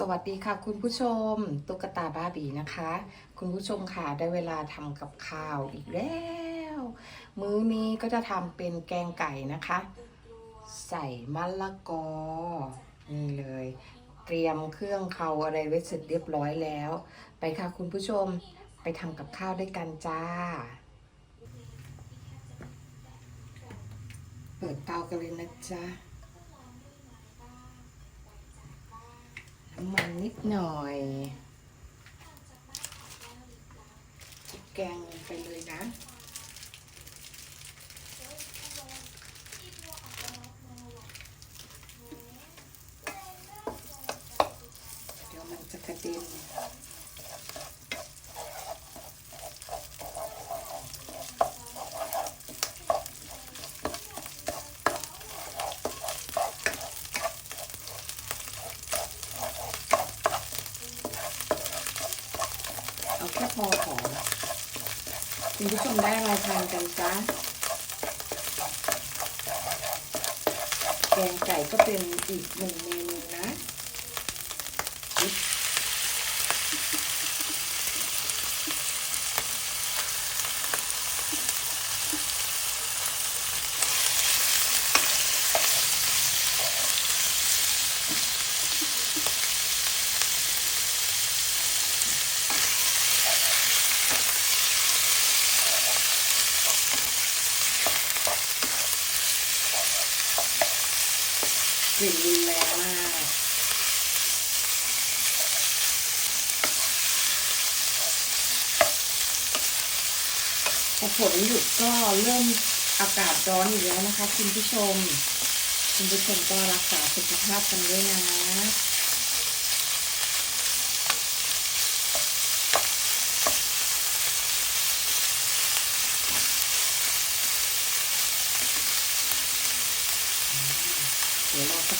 สวัสดีค่ะคุณผู้ชมตุ๊กตาบ้าบีนะคะ คุณผู้ชมค่ะได้เวลาทำกับข้าวอีกแล้ว มื้อนี้ก็จะทำเป็นแกงไก่นะคะ ใส่มะละกอนี่เลย เตรียมเครื่องเคาอะไรไว้เสร็จเรียบร้อยแล้ว ไปค่ะคุณผู้ชมไปทำกับข้าวด้วยกันจ้า เปิดเตากันเลยนะจ๊ะ น้ำ มันนิดหน่อย แกงลงไปเลยนะ เดี๋ยวมันจะกระเด็น เอาแค่พอขอ คุณผู้ชมได้มาทานกันจ้าแกงไก่ก็เป็นอีกหนึ่งเมนูนะ กลิ่นรุนแรงมากพอฝนหยุดก็เริ่มอากาศร้อนอยู่แล้วนะคะ คุณผู้ชม คุณผู้ชมก็รักษาสุขภาพกันด้วยนะ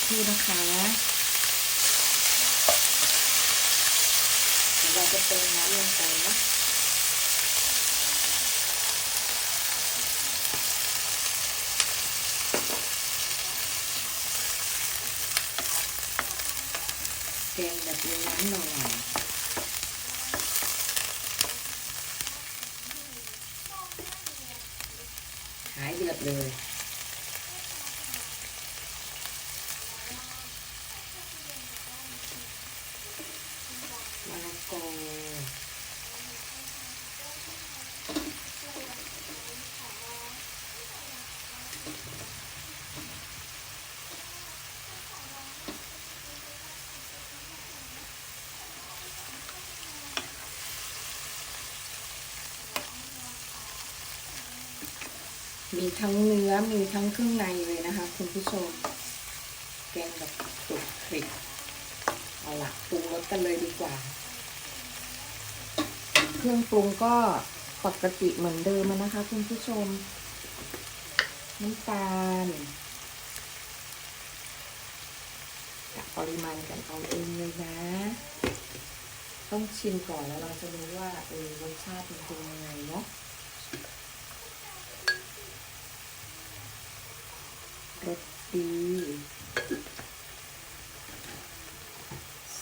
ดี๋ยวรอสักครู่นะคะเดี๋ยวเราจะเติมน้ำลงไปนะแกงแบบมีน้ำหน่อยหายเดือดเลย โก มีทั้งเนื้อ มีทั้งเครื่องในเลยนะคะคุณผู้ชม แกงแบบตุกคลิกเอาละปรุงรสกันเลยดีกว่า เครื่องปรุงก็ปกติเหมือนเดิมนะคะ คุณผู้ชม น้ำตาลกะปริมาณกันเอาเองเลยนะ ต้องชิมก่อนแล้วเราจะรู้ว่าเออรสชาติมันเป็นยังไงเนาะรสดี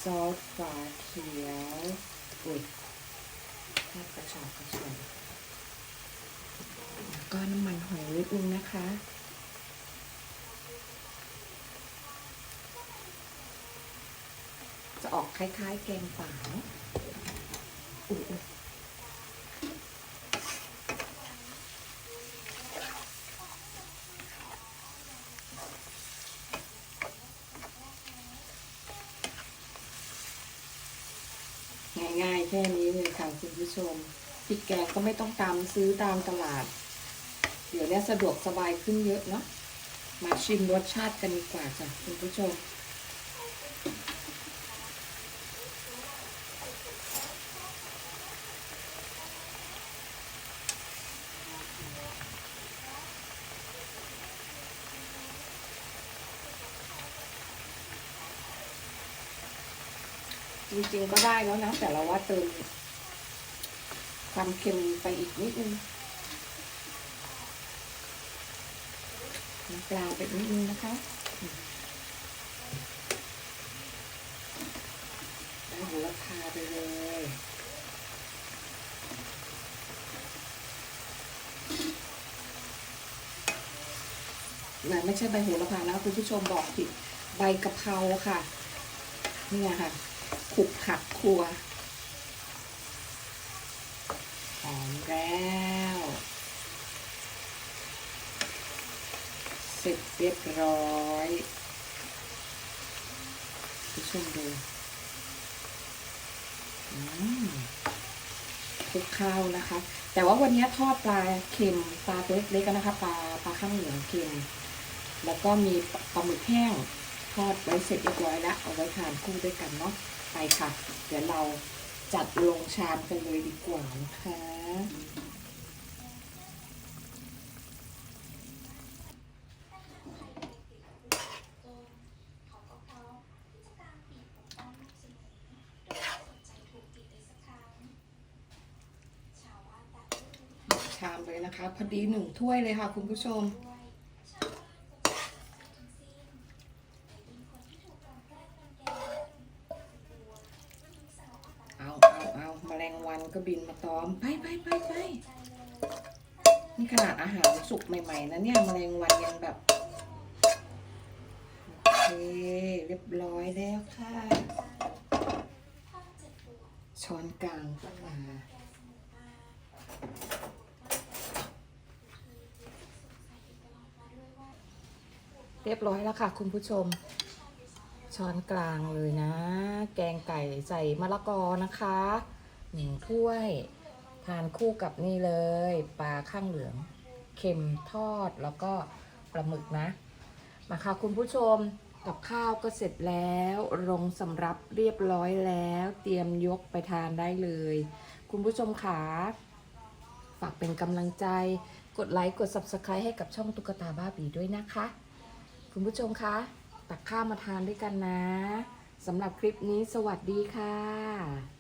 ซอสฝาเขียวอุด แค่กระชอกกระชอกแล้วก็น้ำมันหอยนิดนึงนะคะจะออกคล้ายๆแกงป่าเนอะอุ๊ย ง่ายแค่นี้เลยค่ะคุณผู้ชมพริกแกงก็ไม่ต้องตามซื้อตามตลาด เดี๋ยวนี้สะดวกสบายขึ้นเยอะเนาะมาชิมรสชาติกันดีกว่าจ้ะคุณผู้ชม จริงๆก็ได้แล้วนะ แต่เราว่าเติมความเค็มไปอีกนิดนึงน้ำปลาไปนิดนึงนะคะไปเลยนะไม่ใช่ใบโหระพานะคุณผู้ชมบอกผิดใบกะเพราค่ะ นี่ไงค่ะ ขลุกขักครัว หอมแล้ว เสร็จเรียบร้อยผู้ชมดูคลุกข้าวนะคะ แต่ว่าวันนี้ทอดปลาเค็มปลาตัวเล็กๆนะคะปลาปลาข้างเหนียวเค็ม แล้วก็มีปลาหมึกแห้งทอดไว้เสร็จเรียบร้อยแล้วเอาไว้ทานคู่ด้วยกันเนาะ ไปค่ะ เดี๋ยวเราจัดลงชามกันเลยดีกว่านะคะชามเลยนะคะ พอดีหนึ่งถ้วยเลยค่ะคุณผู้ชม เอาเอาเอาแมลงวัน ก็บินมาตอม ไปไปไปไปนี่ขนาดอาหารสุกใหม่ๆนะเนี่ยแมลงวันยังแบบโอเคเรียบร้อยแล้วค่ะ ช้อนกลางก็มาเรียบร้อยแล้วค่ะ คุณผู้ชม ช้อนกลางเลยนะ แกงไก่ใส่มะละกอนะคะ หนึ่งถ้วย ทานคู่กับนี่เลย ปลาข้างเหลือง เค็มทอดแล้วก็ปลาหมึกนะ มาค่ะคุณผู้ชมกับข้าวก็เสร็จแล้วลงสำรับเรียบร้อยแล้ว เตรียมยกไปทานได้เลย คุณผู้ชมขาฝากเป็นกำลังใจ กดไลค์กด Subscribe ให้กับช่องตุ๊กตาบ้าบีด้วยนะคะ คุณผู้ชมคะตักข้าวมาทานด้วยกันนะสำหรับคลิปนี้สวัสดีค่ะ